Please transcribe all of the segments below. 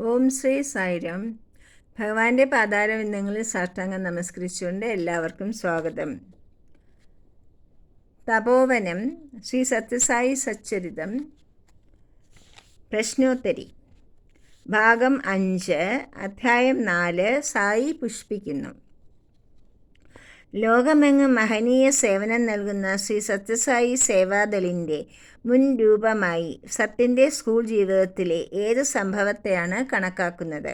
ഓം ശ്രീ സായിരം. ഭഗവാന്റെ പാതാരവിന്ദങ്ങളിൽ സാഷ്ടാംഗം നമസ്കരിച്ചുകൊണ്ട് എല്ലാവർക്കും സ്വാഗതം. തപോവനം ശ്രീ സത്യസായി സച്ചരിതം. പ്രശ്നോത്തരി. ഭാഗം അഞ്ച് അധ്യായം നാല് സായി പുഷ്പിക്കുന്നു. ലോകമെങ്ങും മഹനീയ സേവനം നൽകുന്ന ശ്രീ സത്യസായി സേവാദളിന്റെ മുൻ രൂപമായി സത്യന്റെ സ്കൂൾ ജീവിതത്തിലെ ഏത് സംഭവത്തെയാണ് കണക്കാക്കുന്നത്?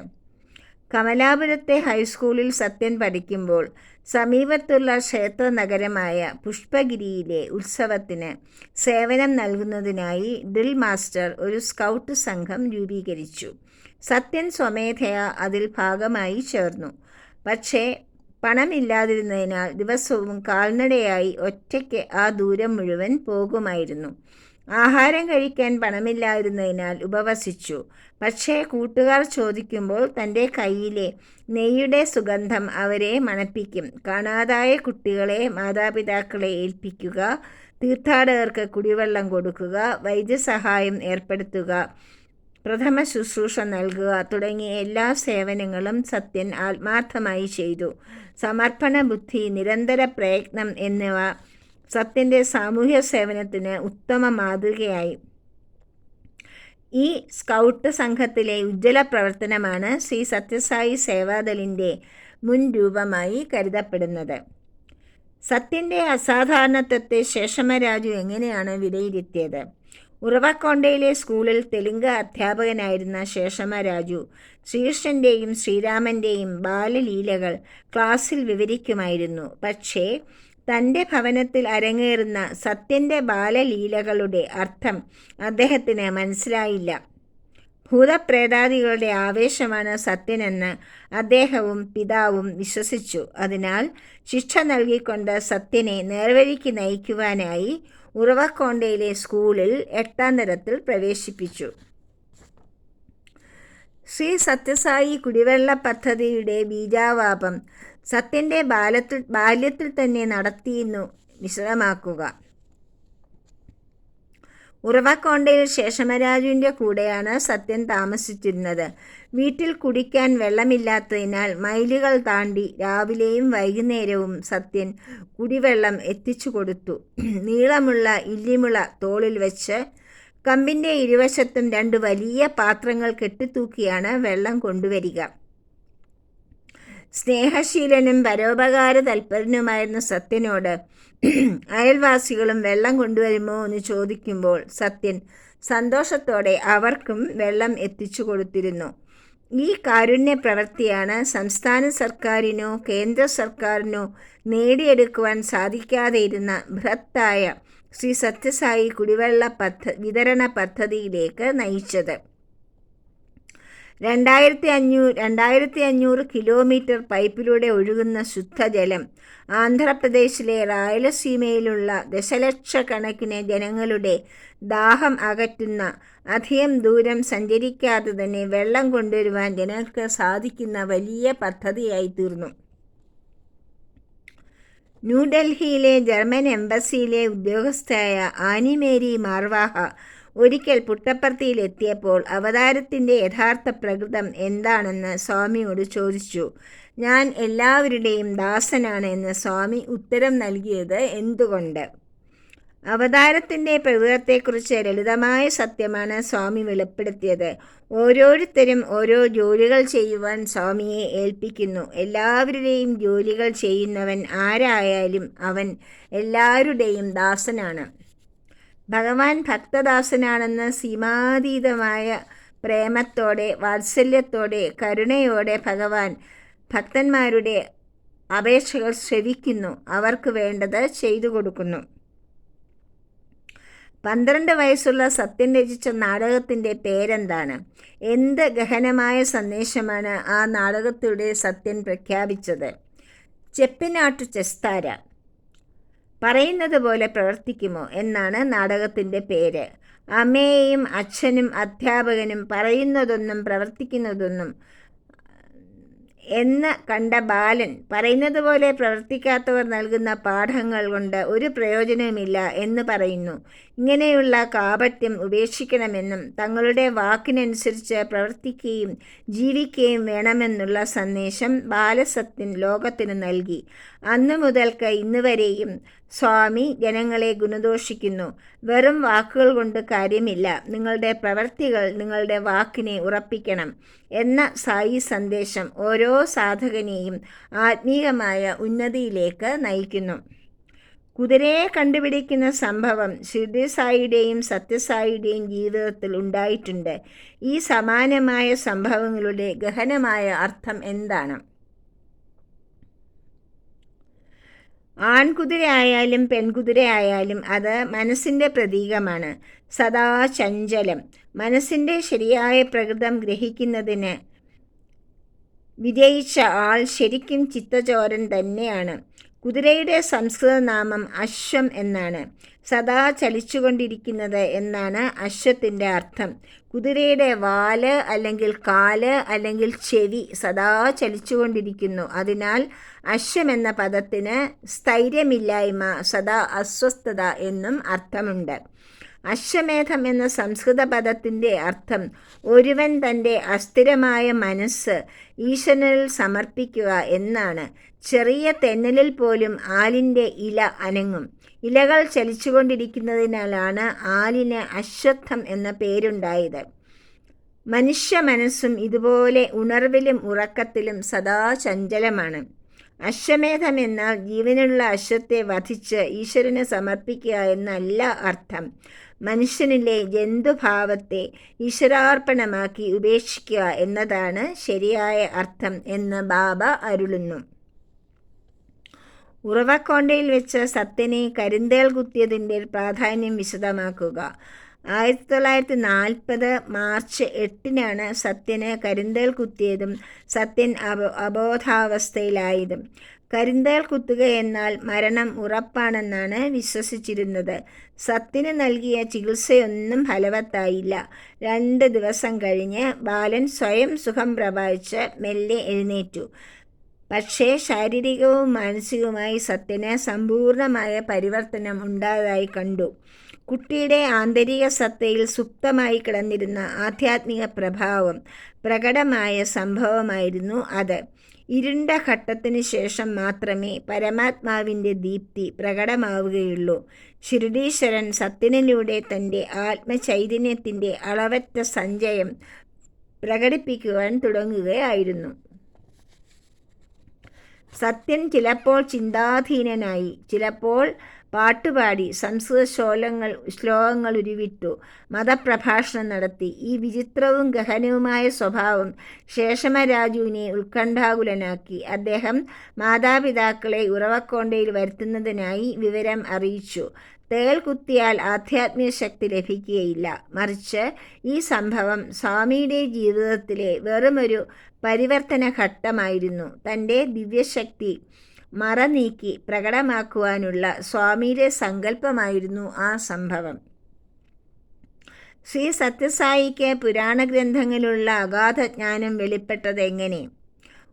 കമലാപുരത്തെ ഹൈസ്കൂളിൽ സത്യൻ പഠിക്കുമ്പോൾ സമീപത്തുള്ള ക്ഷേത്ര നഗരമായ പുഷ്പഗിരിയിലെ ഉത്സവത്തിന് സേവനം നൽകുന്നതിനായി ഡിൽ മാസ്റ്റർ ഒരു സ്കൗട്ട് സംഘം രൂപീകരിച്ചു. സത്യൻ സ്വമേധയാ അതിൽ ഭാഗമായി ചേർന്നു. പക്ഷേ പണമില്ലാതിരുന്നതിനാൽ ദിവസവും കാൽനടയായി ഒറ്റയ്ക്ക് ആ ദൂരം മുഴുവൻ പോകുമായിരുന്നു. ആഹാരം കഴിക്കാൻ പണമില്ലായിരുന്നതിനാൽ ഉപവസിച്ചു. പക്ഷേ കൂട്ടുകാർ ചോദിക്കുമ്പോൾ തന്റെ കയ്യിലെ നെയ്യുടെ സുഗന്ധം അവരെ മണപ്പിക്കും. കാണാതായ കുട്ടികളെ മാതാപിതാക്കളെ ഏൽപ്പിക്കുക തീർത്ഥാടകർക്ക് കുടിവെള്ളം കൊടുക്കുക വൈദ്യസഹായം ഏർപ്പെടുത്തുക പ്രഥമ ശുശ്രൂഷ നൽകുക തുടങ്ങിയ എല്ലാ സേവനങ്ങളും സത്യൻ ആത്മാർത്ഥമായി ചെയ്തു. സമർപ്പണ ബുദ്ധി നിരന്തര പ്രയത്നം എന്നിവ സത്യന്റെ സാമൂഹ്യ സേവനത്തിന് ഉത്തമ മാതൃകയായി. ഈ സ്കൗട്ട് സംഘത്തിലെ ഉജ്ജ്വല പ്രവർത്തനമാണ് ശ്രീ സത്യസായി സേവാദലിന്റെ മുൻ രൂപമായി കരുതപ്പെടുന്നത്. സത്യന്റെ അസാധാരണത്വത്തെ ശേഷമരാജു എങ്ങനെയാണ് വിലയിരുത്തിയത്? ഉറവക്കൊണ്ടയിലെ സ്കൂളിൽ തെലുങ്ക് അധ്യാപകനായിരുന്ന ശേഷമ രാജു ശ്രീകൃഷ്ണന്റെയും ശ്രീരാമന്റെയും ബാലലീലകൾ ക്ലാസ്സിൽ വിവരിക്കുമായിരുന്നു. പക്ഷേ തന്റെ ഭവനത്തിൽ അരങ്ങേറുന്ന സത്യന്റെ ബാലലീലകളുടെ അർത്ഥം അദ്ദേഹത്തിന് മനസ്സിലായില്ല. ഭൂതപ്രേതാദികളുടെ ആവേശമാണ് സത്യനെന്ന് അദ്ദേഹവും പിതാവും വിശ്വസിച്ചു. അതിനാൽ ശിക്ഷ നൽകിക്കൊണ്ട് സത്യനെ നേർവഴിക്ക് നയിക്കുവാനായി ഉറവക്കോണ്ടയിലെ സ്കൂളിൽ എട്ടാം തരത്തിൽ പ്രവേശിപ്പിച്ചു. ശ്രീ സത്യസായി കുടിവെള്ള പദ്ധതിയുടെ ബീജാവാപം സത്യന്റെ ബാലത്തിൽ ബാല്യത്തിൽ തന്നെ നടത്തിയെന്നു വിശദമാക്കുക. ഉറവക്കോണ്ടയിൽ ശേഷമരാജുവിന്റെ കൂടെയാണ് സത്യൻ താമസിച്ചിരുന്നത്. വീട്ടിൽ കുടിക്കാൻ വെള്ളമില്ലാത്തതിനാൽ മൈലുകൾ താണ്ടി രാവിലെയും വൈകുന്നേരവും സത്യൻ കുടിവെള്ളം എത്തിച്ചു കൊടുത്തു. നീളമുള്ള ഇല്ലിമുള തോളിൽ വെച്ച് കമ്പിന്റെ ഇരുവശത്തും രണ്ട് വലിയ പാത്രങ്ങൾ കെട്ടിത്തൂക്കിയാണ് വെള്ളം കൊണ്ടുവരിക. സ്നേഹശീലനും പരോപകാര തൽപരനുമായിരുന്ന സത്യനോട് അയൽവാസികളും വെള്ളം കൊണ്ടുവരുമോ എന്ന് ചോദിക്കുമ്പോൾ സത്യൻ സന്തോഷത്തോടെ അവർക്കും വെള്ളം എത്തിച്ചു കൊടുത്തിരുന്നു. ഈ കാരുണ്യ പ്രവൃത്തിയാണ് സംസ്ഥാന സർക്കാരിനോ കേന്ദ്ര സർക്കാരിനോ നേടിയെടുക്കുവാൻ സാധിക്കാതെയിരുന്ന ബൃഹത്തായ ശ്രീ സത്യസായി കുടിവെള്ള പദ്ധ വിതരണ പദ്ധതിയിലേക്ക് നയിച്ചത്. രണ്ടായിരത്തി അഞ്ഞൂറ് രണ്ടായിരത്തി അഞ്ഞൂറ് കിലോമീറ്റർ പൈപ്പിലൂടെ ഒഴുകുന്ന ശുദ്ധജലം ആന്ധ്രാപ്രദേശിലെ റായലസീമയിലുള്ള ദശലക്ഷക്കണക്കിന് ജനങ്ങളുടെ ദാഹം അകറ്റുന്ന അധികം ദൂരം സഞ്ചരിക്കാതെ തന്നെ വെള്ളം കൊണ്ടുവരുവാൻ ജനങ്ങൾക്ക് സാധിക്കുന്ന വലിയ പദ്ധതിയായി തീർന്നു ന്യൂഡൽഹിയിലെ ജർമ്മൻ എംബസിയിലെ ഉദ്യോഗസ്ഥയായ ആനിമേരി മാർവാഹ ഒരിക്കൽ പുട്ടപ്പർത്തിയിലെത്തിയപ്പോൾ അവതാരത്തിന്റെ യഥാർത്ഥ പ്രകൃതം എന്താണെന്ന് സ്വാമിയോട് ചോദിച്ചു. ഞാൻ എല്ലാവരുടെയും ദാസനാണ് എന്ന് സ്വാമി ഉത്തരം നൽകിയത് എന്തുകൊണ്ട്? അവതാരത്തിന്റെ പ്രകൃതത്തെക്കുറിച്ച് ലളിതമായ സത്യമാണ് സ്വാമി വെളിപ്പെടുത്തിയത്. ഓരോരുത്തരും ഓരോ ജോലികൾ ചെയ്യുവാൻ സ്വാമിയെ ഏൽപ്പിക്കുന്നു. എല്ലാവരുടെയും ജോലികൾ ചെയ്യുന്നവൻ ആരായാലും അവൻ എല്ലാവരുടെയും ദാസനാണ്. ഭഗവാൻ ഭക്തദാസനാണെന്ന് സീമാതീതമായ പ്രേമത്തോടെ വാത്സല്യത്തോടെ കരുണയോടെ ഭഗവാൻ ഭക്തന്മാരുടെ അപേക്ഷകൾ ശ്രവിക്കുന്നു. അവർക്ക് വേണ്ടത് ചെയ്തു കൊടുക്കുന്നു. പന്ത്രണ്ട് വയസ്സുള്ള സത്യൻ രചിച്ച നാടകത്തിന്റെ പേരെന്താണ്? എന്ത് ഗഹനമായ സന്ദേശമാണ് ആ നാടകത്തിലൂടെ സത്യൻ പ്രഖ്യാപിച്ചത്? ചെപ്പിനാട്ടു ചെസ്താര. പറയുന്നത് പോലെ പ്രവർത്തിക്കുമോ എന്നാണ് നാടകത്തിന്റെ പേര്. അമ്മയെയും അച്ഛനും അധ്യാപകനും പറയുന്നതൊന്നും പ്രവർത്തിക്കുന്നതൊന്നും എന്ന് കണ്ട ബാലൻ പറയുന്നത് പോലെ പ്രവർത്തിക്കാത്തവർ നൽകുന്ന പാഠങ്ങൾ കൊണ്ട് ഒരു പ്രയോജനവുമില്ല എന്ന് പറയുന്നു. ഇങ്ങനെയുള്ള കാപട്യം ഉപേക്ഷിക്കണമെന്നും തങ്ങളുടെ വാക്കിനനുസരിച്ച് പ്രവർത്തിക്കുകയും ജീവിക്കുകയും വേണമെന്നുള്ള സന്ദേശം ബാലസത്യൻ ലോകത്തിന് നൽകി. അന്നു മുതൽക്ക് ഇന്ന് വരെയും സ്വാമി ജനങ്ങളെ ഗുണദോഷിക്കുന്നു. വെറും വാക്കുകൾ കൊണ്ട് കാര്യമില്ല. നിങ്ങളുടെ പ്രവൃത്തികൾ നിങ്ങളുടെ വാക്കിനെ ഉറപ്പിക്കണം എന്ന സായി സന്ദേശം ഓരോ സാധകനെയും ആത്മീയമായ ഉന്നതിയിലേക്ക് നയിക്കുന്നു. കുതിരയെ കണ്ടുപിടിക്കുന്ന സംഭവം ശ്രീദി സായിയുടെയും സത്യസായിയുടെയും ജീവിതത്തിൽ ഉണ്ടായിട്ടുണ്ട്. ഈ സമാനമായ സംഭവങ്ങളുടെ ഗഹനമായ അർത്ഥം എന്താണ്? ആൺകുതിരയായാലും പെൺകുതിരയായാലും അത് മനസ്സിന്റെ പ്രതീകമാണ്. സദാ ചഞ്ചലം. മനസ്സിന്റെ ശരിയായ പ്രകൃതം ഗ്രഹിക്കുന്നതിന് വിജയിച്ച ആൾ ശരിക്കും ചിത്തചോരൻ തന്നെയാണ്. കുതിരയുടെ സംസ്കൃത നാമം അശ്വം എന്നാണ്. സദാ ചലിച്ചുകൊണ്ടിരിക്കുന്നത് എന്നാണ് അശ്വത്തിന്റെ അർത്ഥം. കുതിരയുടെ വാൽ അല്ലെങ്കിൽ കാൽ അല്ലെങ്കിൽ ചെവി സദാ ചലിച്ചുകൊണ്ടിരിക്കുന്നു. അതിനാൽ അശ്വം എന്ന പദത്തിന് സ്ഥൈര്യമില്ലായ്മ സദാ അസ്വസ്ഥത എന്നും അർത്ഥമുണ്ട്. അശ്വമേധം എന്ന സംസ്കൃത പദത്തിന്റെ അർത്ഥം ഒരുവൻ തന്റെ അസ്ഥിരമായ മനസ്സ് ഈശ്വരനിൽ സമർപ്പിക്കുക എന്നാണ്. ചെറിയ തെന്നലിൽ പോലും ആലിന്റെ ഇല അനങ്ങും. ഇലകൾ ചലിച്ചുകൊണ്ടിരിക്കുന്നതിനാലാണ് ആലിന് അശ്വത്ഥം എന്ന പേരുണ്ടായത്. മനുഷ്യ മനസ്സും ഇതുപോലെ ഉണർവിലും ഉറക്കത്തിലും സദാ ചഞ്ചലമാണ്. അശ്വമേധം എന്നാൽ ജീവനുള്ള അശ്വത്തെ വധിച്ച് ഈശ്വരന് സമർപ്പിക്കുക എന്നല്ല അർത്ഥം. മനുഷ്യനിലെ ജന്തുഭാവത്തെ ഈശ്വരാർപ്പണമാക്കി ഉപേക്ഷിക്കുക എന്നതാണ് ശരിയായ അർത്ഥം എന്ന് ബാബ അരുളുന്നു. ഉറവക്കോണ്ടയിൽ വെച്ച് സത്യനെ കരിന്തേൽ കുത്തിയതിന്റെ പ്രാധാന്യം വിശദമാക്കുക. ആയിരത്തി തൊള്ളായിരത്തി നാൽപ്പത് മാർച്ച് എട്ടിനാണ് സത്യന് കരിന്തേൽ കുത്തിയതും സത്യൻ അബോ അബോധാവസ്ഥയിലായതും. കരിന്തേൽ കുത്തുക എന്നാൽ മരണം ഉറപ്പാണെന്നാണ് വിശ്വസിച്ചിരുന്നത്. സത്തിന് നൽകിയ ചികിത്സയൊന്നും ഫലവത്തായില്ല. രണ്ട് ദിവസം കഴിഞ്ഞ് ബാലൻ സ്വയം സുഖം പ്രഭാവിച്ച് മെല്ലെ എഴുന്നേറ്റു. പക്ഷേ ശാരീരികവും മാനസികവുമായി സത്യന് സമ്പൂർണമായ പരിവർത്തനം ഉണ്ടായതായി കണ്ടു. കുട്ടിയുടെ ആന്തരിക സത്തയിൽ സുപ്തമായി കിടന്നിരുന്ന ആധ്യാത്മിക പ്രഭാവം പ്രകടമായ സംഭവമായിരുന്നു അത്. ഇരുണ്ട ഘട്ടത്തിന് ശേഷം മാത്രമേ പരമാത്മാവിന്റെ ദീപ്തി പ്രകടമാവുകയുള്ളൂ. ശിരുടീശ്വരൻ സത്യനിലൂടെ തന്റെ ആത്മചൈതന്യത്തിന്റെ അളവറ്റ സഞ്ചയം പ്രകടിപ്പിക്കുവാൻ തുടങ്ങുകയായിരുന്നു. സത്യൻ ചിലപ്പോൾ ചിന്താധീനനായി ചിലപ്പോൾ പാട്ടുപാടി സംസ്കൃത ശോലങ്ങൾ ശ്ലോകങ്ങൾ ഉരുവിട്ടു. മതപ്രഭാഷണം നടത്തി. ഈ വിചിത്രവും ഗഹനവുമായ സ്വഭാവം ശേഷമരാജുവിനെ ഉത്കണ്ഠാകുലനാക്കി. അദ്ദേഹം മാതാപിതാക്കളെ ഉറവക്കോണ്ടയിൽ വരുത്തുന്നതിനായി വിവരം അറിയിച്ചു. തേൽ കുത്തിയാൽ ആധ്യാത്മിക ശക്തി ലഭിക്കുകയില്ല. മറിച്ച് ഈ സംഭവം സ്വാമിയുടെ ജീവിതത്തിലെ വെറുമൊരു പരിവർത്തന ഘട്ടമായിരുന്നു തന്റെ ദിവ്യശക്തി മറ നീക്കി പ്രകടമാക്കുവാനുള്ള സ്വാമിയുടെ സങ്കല്പമായിരുന്നു ആ സംഭവം. ശ്രീ സത്യസായിക്ക് പുരാണ ഗ്രന്ഥങ്ങളിലുള്ള അഗാധ ജ്ഞാനം വെളിപ്പെട്ടത് എങ്ങനെ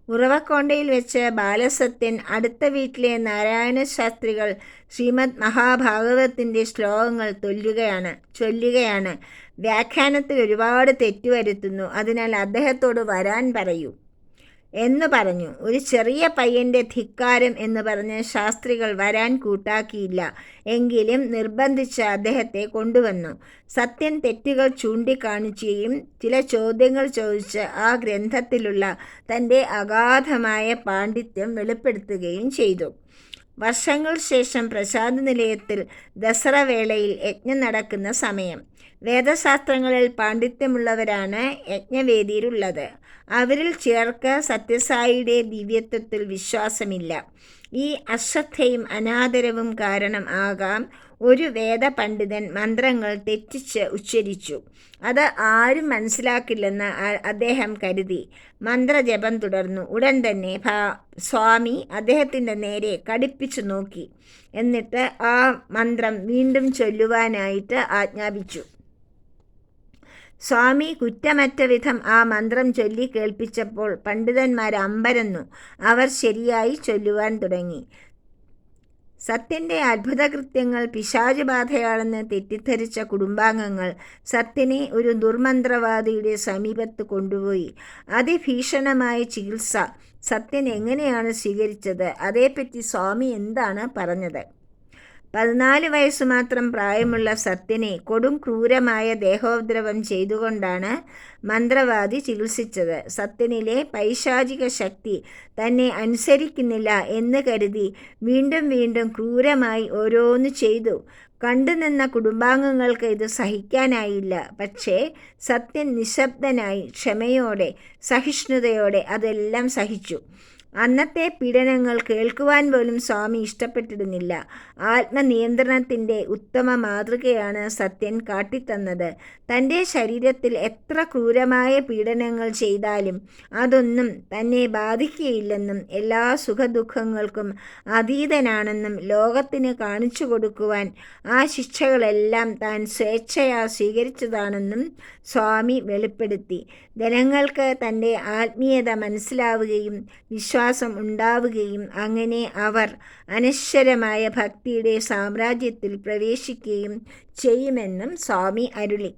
ഉറവക്കൊണ്ടയിൽ വെച്ച് ബാലസത്യൻ അടുത്ത വീട്ടിലെ നാരായണ ശാസ്ത്രികൾ ശ്രീമദ് മഹാഭാഗവതത്തിന്റെ ശ്ലോകങ്ങൾ തൊല്ലുകയാണ് ചൊല്ലുകയാണ്. വ്യാഖ്യാനത്തിൽ ഒരുപാട് തെറ്റുവരുത്തുന്നു. അതിനാൽ അദ്ദേഹത്തോട് വരാൻ പറയൂ. എന്ന് പറഞ്ഞു. ഒരു ചെറിയ പയ്യന്റെ ധിക്കാരം എന്ന് പറഞ്ഞ് ശാസ്ത്രികൾ വരാൻ കൂട്ടാക്കിയില്ല. എങ്കിലും നിർബന്ധിച്ച് അദ്ദേഹത്തെ കൊണ്ടുവന്നു. സത്യൻ തെറ്റുകൾ ചൂണ്ടിക്കാണിക്കുകയും ചില ചോദ്യങ്ങൾ ചോദിച്ച് ആ ഗ്രന്ഥത്തിലുള്ള തന്റെ അഗാധമായ പാണ്ഡിത്യം വെളിപ്പെടുത്തുകയും ചെയ്തു. വർഷങ്ങൾ ശേഷം പ്രസാദ നിലയത്തിൽ ദസറ വേളയിൽ യജ്ഞം നടക്കുന്ന സമയം. വേദശാസ്ത്രങ്ങളിൽ പാണ്ഡിത്യമുള്ളവരാണ് യജ്ഞവേദിയിലുള്ളത്. അവരിൽ ചിലർക്ക് സത്യസായിയുടെ ദിവ്യത്വത്തിൽ വിശ്വാസമില്ല. ഈ അശ്രദ്ധയും അനാദരവും കാരണം ആകാം. ഒരു വേദപണ്ഡിതൻ മന്ത്രങ്ങൾ തെറ്റിച്ച് ഉച്ചരിച്ചു. അത് ആരും മനസ്സിലാക്കില്ലെന്ന് അദ്ദേഹം കരുതി. മന്ത്രജപം തുടർന്നു. ഉടൻ തന്നെ സ്വാമി അദ്ദേഹത്തിന്റെ നേരെ കടിപ്പിച്ചു നോക്കി. എന്നിട്ട് ആ മന്ത്രം വീണ്ടും ചൊല്ലുവാനായിട്ട് ആജ്ഞാപിച്ചു. സ്വാമി കുറ്റമറ്റ വിധം ആ മന്ത്രം ചൊല്ലി കേൾപ്പിച്ചപ്പോൾ പണ്ഡിതന്മാർ അമ്പരന്നു. അവർ ശരിയായി ചൊല്ലുവാൻ തുടങ്ങി. സത്യന്റെ അത്ഭുതകൃത്യങ്ങൾ പിശാചുബാധയാണെന്ന് തെറ്റിദ്ധരിച്ച കുടുംബാംഗങ്ങൾ സത്യനെ ഒരു ദുർമന്ത്രവാദിയുടെ സമീപത്ത് കൊണ്ടുപോയി. അതിഭീഷണമായ ചികിത്സ സത്യൻ എങ്ങനെയാണ് സ്വീകരിച്ചത്? അതേപ്പറ്റി സ്വാമി എന്താണ് പറഞ്ഞത്? പതിനാല് വയസ്സ് മാത്രം പ്രായമുള്ള സത്യനെ കൊടും ക്രൂരമായ ദേഹോദ്രവം ചെയ്തുകൊണ്ടാണ് മന്ത്രവാദി ചികിത്സിച്ചത്. സത്യനിലെ പൈശാചിക ശക്തി തന്നെ അനുസരിക്കുന്നില്ല എന്ന് കരുതി വീണ്ടും വീണ്ടും ക്രൂരമായി ഓരോന്ന് ചെയ്തു. കണ്ടുനിന്ന കുടുംബാംഗങ്ങൾക്ക് ഇത് സഹിക്കാനായില്ല. പക്ഷേ സത്യൻ നിശബ്ദനായി ക്ഷമയോടെ സഹിഷ്ണുതയോടെ അതെല്ലാം സഹിച്ചു. അന്നത്തെ പീഡനങ്ങൾ കേൾക്കുവാൻ പോലും സ്വാമി ഇഷ്ടപ്പെട്ടിരുന്നില്ല. ആത്മനിയന്ത്രണത്തിന്റെ ഉത്തമ മാതൃകയാണ് സത്യൻ കാട്ടിത്തന്നത്. തന്റെ ശരീരത്തിൽ എത്ര ക്രൂരമായ പീഡനങ്ങൾ ചെയ്താലും അതൊന്നും തന്നെ ബാധിക്കുകയില്ലെന്നും എല്ലാ സുഖദുഃഖങ്ങൾക്കും അതീതനാണെന്നും ലോകത്തിന് കാണിച്ചു കൊടുക്കുവാൻ ആ ശിക്ഷകളെല്ലാം താൻ സ്വേച്ഛയാ സ്വീകരിച്ചതാണെന്നും സ്വാമി വെളിപ്പെടുത്തി. ജനങ്ങൾക്ക് തന്റെ ആത്മീയത മനസ്സിലാവുകയും വിശ്വാസം ഉണ്ടാവുകയും അങ്ങനെ അവർ അനശ്വരമായ ഭക്തിയുടെ സാമ്രാജ്യത്തിൽ പ്രവേശിക്കുകയും ചെയ്യുമെന്നും സ്വാമി അരുളി.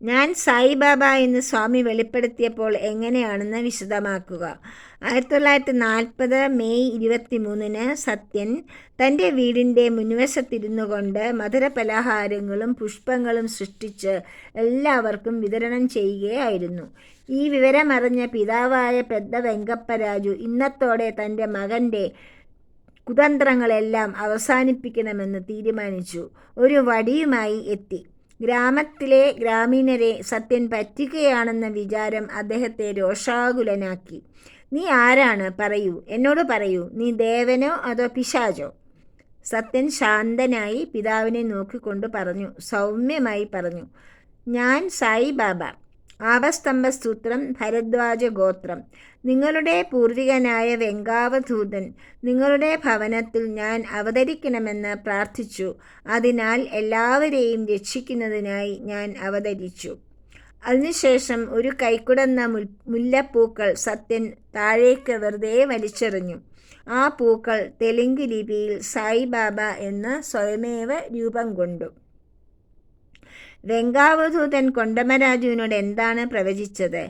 ഞാൻ സായിബാബ എന്ന് സ്വാമി വെളിപ്പെടുത്തിയപ്പോൾ എങ്ങനെയാണെന്ന് വിശദമാക്കുക. ആയിരത്തി തൊള്ളായിരത്തി നാൽപ്പത് മെയ് ഇരുപത്തി മൂന്നിന് സത്യൻ തന്റെ വീടിന്റെ മുൻവശത്തിരുന്നു കൊണ്ട് മധുരപലഹാരങ്ങളും പുഷ്പങ്ങളും സൃഷ്ടിച്ച് എല്ലാവർക്കും വിതരണം ചെയ്യുകയായിരുന്നു. ഈ വിവരമറിഞ്ഞ പിതാവായ പെദ്ദ വെങ്കപ്പരാജു ഇന്നത്തോടെ തന്റെ മകന്റെ കുതന്ത്രങ്ങളെല്ലാം അവസാനിപ്പിക്കണമെന്ന് തീരുമാനിച്ചു. ഒരു വടിയുമായി എത്തി. ഗ്രാമത്തിലെ ഗ്രാമീണരെ സത്യൻ പറ്റിക്കുകയാണെന്ന വിചാരം അദ്ദേഹത്തെ രോഷാകുലനാക്കി. നീ ആരാണ്? പറയൂ. എന്നോട് പറയൂ. നീ ദേവനോ അതോ പിശാചോ? സത്യൻ ശാന്തനായി പിതാവിനെ നോക്കിക്കൊണ്ട് പറഞ്ഞു. സൗമ്യമായി പറഞ്ഞു. ഞാൻ സായി ബാബ ആപസ്തംഭ സൂത്രം ഭരദ്വാജ ഗോത്രം നിങ്ങളുടെ പൂർവികനായ വെങ്കാവധൂതൻ നിങ്ങളുടെ ഭവനത്തിൽ ഞാൻ അവതരിക്കണമെന്ന് പ്രാർത്ഥിച്ചു. അതിനാൽ എല്ലാവരെയും രക്ഷിക്കുന്നതിനായി ഞാൻ അവതരിച്ചു. അതിനുശേഷം ഒരു കൈക്കുടന്ന മുൽ മുല്ലപ്പൂക്കൾ സത്യൻ താഴേക്ക് വെറുതെ വലിച്ചെറിഞ്ഞു. ആ പൂക്കൾ തെലുങ്ക് ലിപിയിൽ സായിബാബ എന്ന് സ്വയമേവ രൂപം കൊണ്ടു. വെങ്കാവധൂതൻ കൊണ്ടമരാജുവിനോട് എന്താണ് പ്രവചിച്ചത്?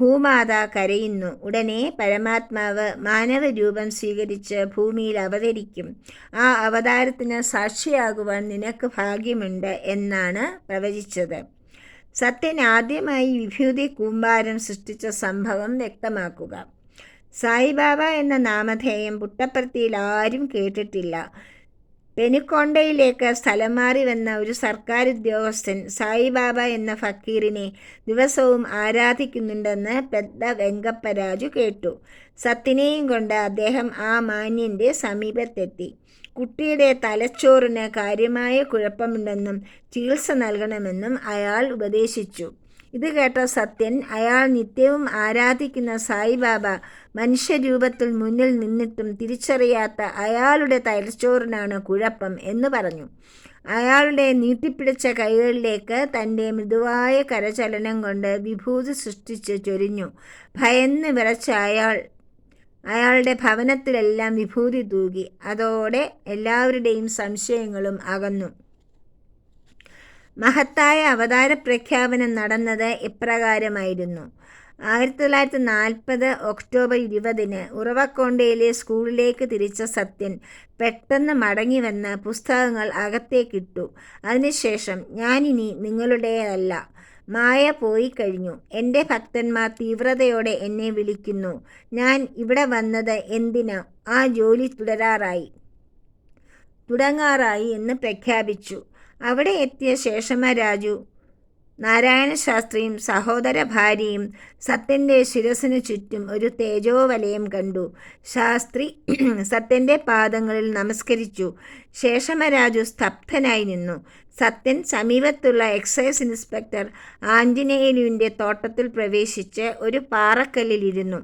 ഭൂമാത കരയുന്നു. ഉടനെ പരമാത്മാവ് മാനവരൂപം സ്വീകരിച്ച് ഭൂമിയിൽ അവതരിക്കും. ആ അവതാരത്തിന് സാക്ഷിയാകുവാൻ നിനക്ക് ഭാഗ്യമുണ്ട് എന്നാണ് പ്രവചിച്ചത്. സത്യൻ ആദ്യമായി വിഭൂതി കൂമ്പാരം സൃഷ്ടിച്ച സംഭവം വ്യക്തമാക്കുക. സായിബാബ എന്ന നാമധേയം പുട്ടപ്പർത്തിയിൽ ആരും കേട്ടിട്ടില്ല. പെനുക്കൊണ്ടയിലേക്ക് സ്ഥലം മാറി വന്ന ഒരു സർക്കാർ ഉദ്യോഗസ്ഥൻ സായിബാബ എന്ന ഫക്കീറിനെ ദിവസവും ആരാധിക്കുന്നുണ്ടെന്ന് പെദ്ദ വെങ്കപ്പരാജു കേട്ടു. സത്തിനെയും കൊണ്ട് അദ്ദേഹം ആ മാന്യന്റെ സമീപത്തെത്തി. കുട്ടിയുടെ തലച്ചോറിന് കാര്യമായ കുഴപ്പമുണ്ടെന്നും ചികിത്സ നൽകണമെന്നും അയാൾ ഉപദേശിച്ചു. ഇത് കേട്ട സത്യൻ അയാൾ നിത്യവും ആരാധിക്കുന്ന സായിബാബ മനുഷ്യരൂപത്തിൽ മുന്നിൽ നിന്നിട്ടും തിരിച്ചറിയാത്ത അയാളുടെ തലച്ചോറിനാണ് കുഴപ്പം എന്ന് പറഞ്ഞു. അയാളുടെ നീട്ടിപ്പിടിച്ച കൈകളിലേക്ക് തന്റെ മൃദുവായ കരചലനം കൊണ്ട് വിഭൂതി സൃഷ്ടിച്ച് ചൊരിഞ്ഞു. ഭയന്ന് വിറച്ച അയാൾ അയാളുടെ ഭവനത്തിലെല്ലാം വിഭൂതി തൂകി. അതോടെ എല്ലാവരുടെയും സംശയങ്ങളും അകന്നു. മഹത്തായ അവതാര പ്രഖ്യാപനം നടന്നത് ഇപ്രകാരമായിരുന്നു. ആയിരത്തി തൊള്ളായിരത്തി നാൽപ്പത് ഒക്ടോബർ ഇരുപതിന് ഉറവക്കൊണ്ടയിലെ സ്കൂളിലേക്ക് തിരിച്ച സത്യൻ പെട്ടെന്ന് മടങ്ങി വന്ന് പുസ്തകങ്ങൾ അകത്തേക്കിട്ടു. അതിനുശേഷം ഞാനിനി നിങ്ങളുടേതല്ല. മായ പോയി കഴിഞ്ഞു എന്റെ ഭക്തന്മാർ തീവ്രതയോടെ എന്നെ വിളിക്കുന്നു. ഞാൻ ഇവിടെ വന്നത് എന്തിനാ? ആ ജോലി തുടരാറായി. തുടങ്ങാറായി എന്ന് പ്രഖ്യാപിച്ചു. അവിടെ എത്തിയ ശേഷമരാജു നാരായണശാസ്ത്രിയും സഹോദര ഭാര്യയും സത്യന്റെ ശിരസിനു ചുറ്റും ഒരു തേജോവലയം കണ്ടു. ശാസ്ത്രി സത്യന്റെ പാദങ്ങളിൽ നമസ്കരിച്ചു. ശേഷമരാജു സ്തബ്ധനായി നിന്നു. സത്യൻ സമീപത്തുള്ള എക്സൈസ് ഇൻസ്പെക്ടർ ആഞ്ജനേയലുവിന്റെ തോട്ടത്തിൽ പ്രവേശിച്ച് ഒരു പാറക്കല്ലിലിരുന്നു.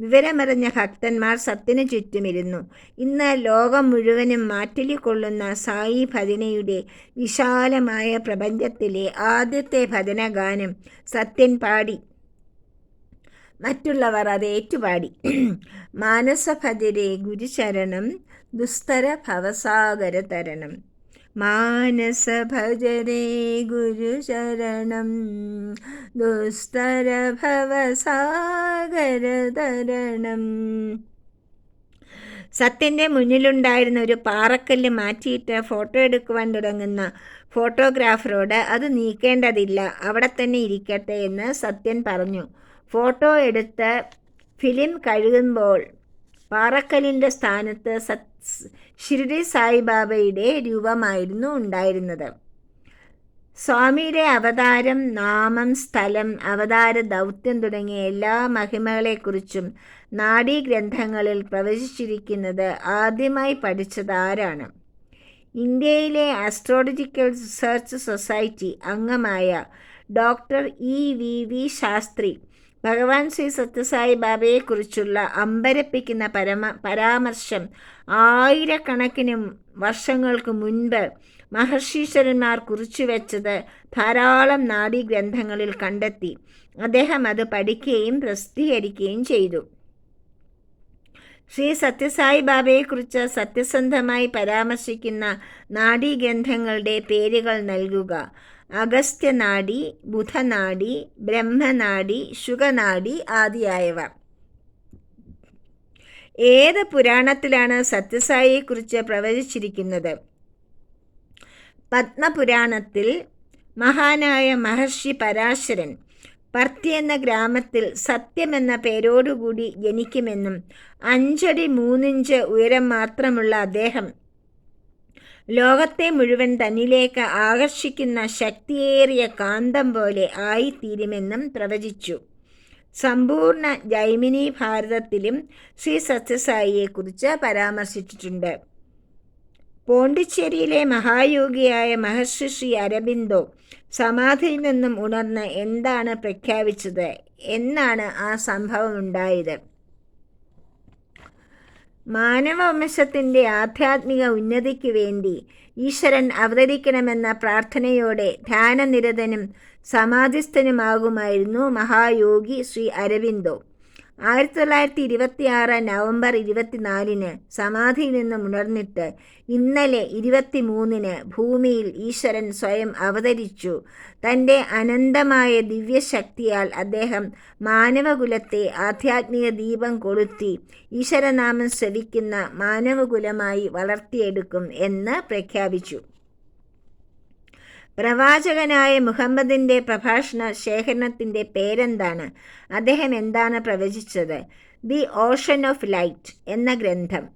വിവരമറിഞ്ഞ ഭക്തന്മാർ സത്യന് ചുറ്റുമിരുന്നു. ഇന്ന് ലോകം മുഴുവനും മാറ്റിലിക്കൊള്ളുന്ന സായി ഭജനയുടെ വിശാലമായ പ്രപഞ്ചത്തിലെ ആദ്യത്തെ ഭജനഗാനം സത്യൻ പാടി. മറ്റുള്ളവർ അത് ഏറ്റുപാടി. മാനസഭജരെ ഗുരുചരണം ദുസ്തര ഭവസാഗര തരണം മാനസ ഭജരേ ഗുരുചരണം ദുസ്തര ഭവസാഗര തരണം സത്യന്റെ മുന്നിലുണ്ടായിരുന്ന ഒരു പാറക്കല്ല് മാറ്റിയിട്ട് ഫോട്ടോ എടുക്കുവാൻ തുടങ്ങുന്ന ഫോട്ടോഗ്രാഫറോട് അത് നീക്കേണ്ടതില്ല അവിടെ തന്നെ ഇരിക്കട്ടെ എന്ന് സത്യൻ പറഞ്ഞു. ഫോട്ടോ എടുത്ത് ഫിലിം കഴുകുമ്പോൾ പാറക്കല്ലിന്റെ സ്ഥാനത്ത് സത് ഷിർഡി സായിബാബയുടെ രൂപമായിരുന്നു ഉണ്ടായിരുന്നത്. സ്വാമിയുടെ അവതാരം നാമം സ്ഥലം അവതാര ദൗത്യം തുടങ്ങിയ എല്ലാ മഹിമകളെക്കുറിച്ചും നാഡീഗ്രന്ഥങ്ങളിൽ പ്രവചിച്ചിരിക്കുന്നത് ആദ്യമായി പഠിച്ചത് ആരാണ്? ഇന്ത്യയിലെ ആസ്ട്രോളജിക്കൽ റിസർച്ച് സൊസൈറ്റി അംഗമായ doctor E V V Shastri Bhagwan Sri Sathya Sai ബാബയെക്കുറിച്ചുള്ള അമ്പരപ്പിക്കുന്ന പരമ പരാമർശം ആയിരക്കണക്കിന് വർഷങ്ങൾക്ക് മുൻപ് മഹർഷീശ്വരന്മാർ കുറിച്ചുവെച്ചത് ധാരാളം നാഡീഗ്രന്ഥങ്ങളിൽ കണ്ടെത്തി. അദ്ദേഹം അത് പഠിക്കുകയും പ്രസിദ്ധീകരിക്കുകയും ചെയ്തു. ശ്രീ സത്യസായി ബാബയെക്കുറിച്ച് സത്യസന്ധമായി പരാമർശിക്കുന്ന നാഡീഗ്രന്ഥങ്ങളുടെ പേരുകൾ നൽകുക. അഗസ്ത്യനാഡി ബുധനാഡി ബ്രഹ്മനാഡി ശുഗനാഡി ആദിയായവ. ഏത് പുരാണത്തിലാണ് സത്യസായിയെക്കുറിച്ച് പ്രവചിച്ചിരിക്കുന്നത്? പത്മപുരാണത്തിൽ മഹാനായ മഹർഷി പരാശരൻ പർത്തി എന്ന ഗ്രാമത്തിൽ സത്യം എന്ന പേരോടുകൂടി ജനിക്കുമെന്നും അഞ്ചടി മൂന്നിഞ്ച് ഉയരം മാത്രമുള്ള അദ്ദേഹം ലോകത്തെ മുഴുവൻ തന്നിലേക്ക് ആകർഷിക്കുന്ന ശക്തിയേറിയ കാന്തം പോലെ ആയിത്തീരുമെന്നും പ്രവചിച്ചു. സമ്പൂർണ ജൈമിനി ഭാരതത്തിലും ശ്രീ സത്യസായിയെക്കുറിച്ച് പരാമർശിച്ചിട്ടുണ്ട്. പോണ്ടിച്ചേരിയിലെ മഹായോഗിയായ മഹർഷി ശ്രീ അരബിന്ദോ സമാധിയിൽ നിന്നും ഉണർന്ന് എന്താണ് പ്രഖ്യാപിച്ചത്? എന്നാണ് ആ സംഭവം ഉണ്ടായത്. മാനവവംശത്തിന്റെ ആധ്യാത്മിക ഉന്നതിക്ക് വേണ്ടി ഈശ്വരൻ അവതരിക്കണമെന്ന പ്രാർത്ഥനയോടെ ധ്യാനനിരതനും സമാധിസ്ഥനുമാകുമായിരുന്നു മഹായോഗി ശ്രീ അരവിന്ദോ. ആയിരത്തി തൊള്ളായിരത്തി ഇരുപത്തി ആറ് നവംബർ ഇരുപത്തിനാലിന് സമാധിയിൽ നിന്നും ഉണർന്നിട്ട് ഇന്നലെ ഇരുപത്തി മൂന്നിന് ഭൂമിയിൽ ഈശ്വരൻ സ്വയം അവതരിച്ചു. തന്റെ അനന്തമായ ദിവ്യശക്തിയാൽ അദ്ദേഹം മാനവകുലത്തെ ആധ്യാത്മിക ദീപം കൊളുത്തി ഈശ്വരനാമം ശ്രവിക്കുന്ന മാനവകുലമായി വളർത്തിയെടുക്കും എന്ന് പ്രഖ്യാപിച്ചു. പ്രവാചകനായ മുഹമ്മദിന്റെ പ്രഭാഷണ ശേഖരണത്തിന്റെ പേരെന്താണ്? അദ്ദേഹം എന്താണ് പ്രവചിച്ചത്? ദി ഓഷൻ ഓഫ് ലൈറ്റ് എന്ന ഗ്രന്ഥം.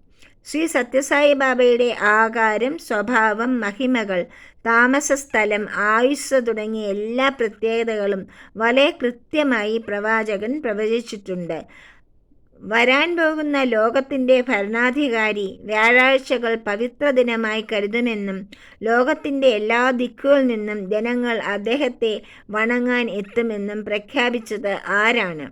ശ്രീ സത്യസായി ബാബയുടെ ആകാരം സ്വഭാവം മഹിമകൾ താമസസ്ഥലം ആയുസ് തുടങ്ങിയ എല്ലാ പ്രത്യേകതകളും വളരെ കൃത്യമായി പ്രവാചകൻ പ്രവചിച്ചിട്ടുണ്ട്. വരാൻ പോകുന്ന ലോകത്തിന്റെ ഭരണാധികാരി വ്യാഴാഴ്ചകൾ പവിത്ര ദിനമായി കരുതുമെന്നും ലോകത്തിന്റെ എല്ലാ ദിക്കുകളിൽ നിന്നും ജനങ്ങൾ അദ്ദേഹത്തെ വണങ്ങാൻ എത്തുമെന്നും പ്രഖ്യാപിച്ചത് ആരാണ്?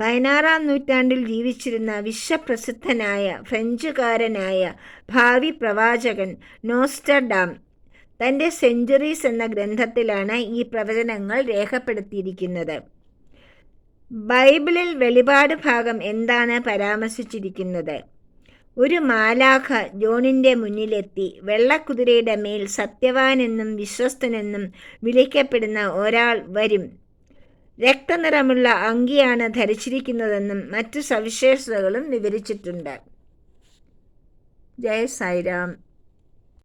പതിനാറാം നൂറ്റാണ്ടിൽ ജീവിച്ചിരുന്ന വിശ്വപ്രസിദ്ധനായ ഫ്രഞ്ചുകാരനായ ഭാവി പ്രവാചകൻ നോസ്റ്റർഡാം തന്റെ സെഞ്ചുറീസ് എന്ന ഗ്രന്ഥത്തിലാണ് ഈ പ്രവചനങ്ങൾ രേഖപ്പെടുത്തിയിരിക്കുന്നത്. ബൈബിളിൽ വെളിപാട് ഭാഗം എന്താണ് പരാമർശിച്ചിരിക്കുന്നത്? ഒരു മാലാഖ ജോണിന്റെ മുന്നിലെത്തി വെള്ളക്കുതിരയുടെ മേൽ സത്യവാനെന്നും വിശ്വസ്തനെന്നും വിളിക്കപ്പെടുന്ന ഒരാൾ വരും. രക്തനിറമുള്ള അങ്കിയാണ് ധരിച്ചിരിക്കുന്നതെന്നും മറ്റു സവിശേഷതകളും വിവരിച്ചിട്ടുണ്ട്. ജയ സായിരാം.